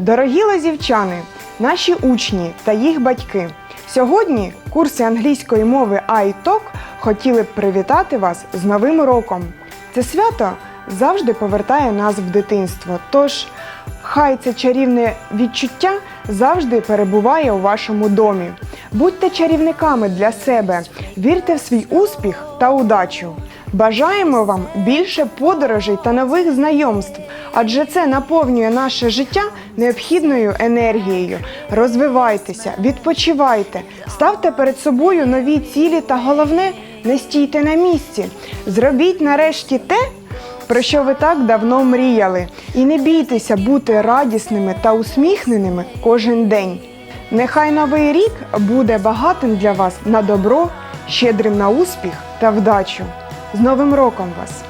Дорогі лазівчани, наші учні та їх батьки. Сьогодні курси англійської мови iTalk хотіли б привітати вас з Новим роком. Це свято завжди повертає нас в дитинство. Тож хай це чарівне відчуття завжди перебуває у вашому домі. Будьте чарівниками для себе, вірте в свій успіх та удачу. Бажаємо вам більше подорожей та нових знайомств, адже це наповнює наше життя необхідною енергією. Розвивайтеся, відпочивайте, ставте перед собою нові цілі та головне, не стійте на місці. Зробіть нарешті те, про що ви так давно мріяли, і не бійтеся бути радісними та усміхненими кожен день. Нехай новий рік буде багатим для вас на добро, щедрим на успіх та вдачу. З Новим роком вас!